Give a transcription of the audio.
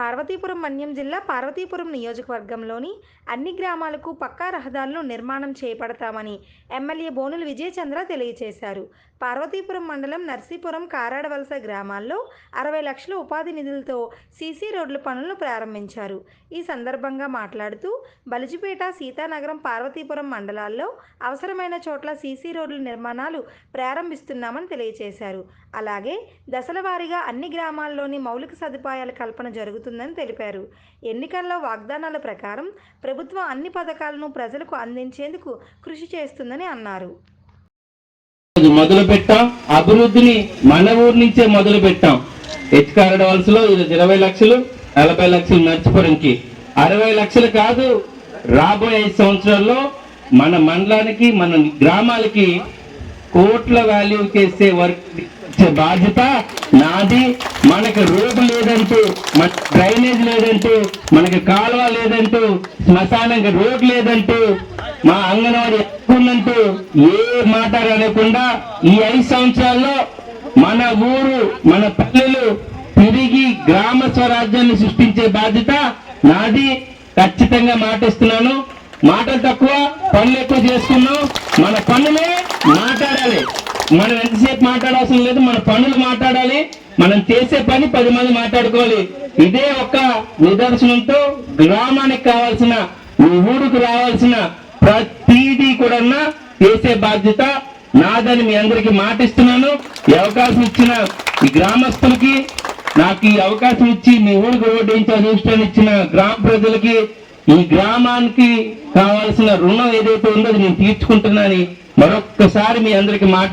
పార్వతీపురం మన్యం జిల్లా పార్వతీపురం నియోజకవర్గంలోని అన్ని గ్రామాలకు పక్కా రహదారులు నిర్మాణం చేపడతామని ఎమ్మెల్యే బోనుల విజయచంద్ర తెలియజేశారు పార్వతీపురం మండలం నర్సీపురం కారాడవలస గ్రామాల్లో అరవై లక్షల ఉపాధి నిధులతో సీసీ రోడ్ల పనులను ప్రారంభించారు. ఈ సందర్భంగా మాట్లాడుతూ బలిజిపేట సీతానగరం పార్వతీపురం మండలాల్లో అవసరమైన చోట్ల సీసీ రోడ్ల నిర్మాణాలు ప్రారంభిస్తున్నామని తెలియజేశారు అలాగే దశల వారీగా అన్ని గ్రామాల్లోని మౌలిక సదుపాయాల కల్పన జరుగుతుందని తెలిపారు. ఎన్నికల్లో వాగ్దానాల ప్రకారం ప్రభుత్వం అన్ని పథకాలను ప్రజలకు అందించేందుకు కృషి చేస్తుందని అన్నారు. మొదలు పెట్టాం. అభివృద్ధిని మన ఊరు నుంచే మొదలు పెట్టాం. హెచ్కారడ లో ఇరవై లక్షలు నలభై లక్షలు నర్చిపురంకి అరవై లక్షలు కాదు రాబోయే సంవత్సరాల్లో మన మండలానికి మన గ్రామాలకి కోట్ల వాల్యూ చేసే వర్క్ బాధ్యత నాది. మనకి రోడ్డు లేదంటూ మన డ్రైనేజ్ లేదంటూ మనకి కాలువ లేదంటూ శ్మశానానికి రోడ్ లేదంటూ మా అంగన్వాడీ ఎక్కువందంటూ ఏ మాట అనకుండా ఈ ఐదు సంవత్సరాల్లో మన ఊరు మన పల్లెలు తిరిగి గ్రామ స్వరాజ్యాన్ని సృష్టించే బాధ్యత నాది. ఖచ్చితంగా మాటిస్తున్నాను. మాటలు తక్కువ పనులు ఎక్కువ చేసుకున్నాం. మన పనులే మాట్లాడాలి. మనం ఎంతసేపు మాట్లాడాల్సిన లేదు మన పనులు మాట్లాడాలి మనం చేసే పని పది మంది మాట్లాడుకోవాలి. ఇదే ఒక నిదర్శనంతో గ్రామానికి కావాల్సిన మీ ఊరికి రావాల్సిన ప్రతిదీ కూడా చేసే బాధ్యత నాదని మీ అందరికి మాటిస్తున్నాను. ఈ అవకాశం ఇచ్చిన ఈ గ్రామస్తులకి నాకు ఈ అవకాశం ఇచ్చి మీ ఊరికి ఓటించే అదృష్టాన్ని ఇచ్చిన గ్రామ ప్రజలకి ఈ గ్రామానికి కావాల్సిన రుణం ఏదైతే ఉందో అది నేను తీర్చుకుంటున్నానని మరొక్కసారి మీ అందరికి మాట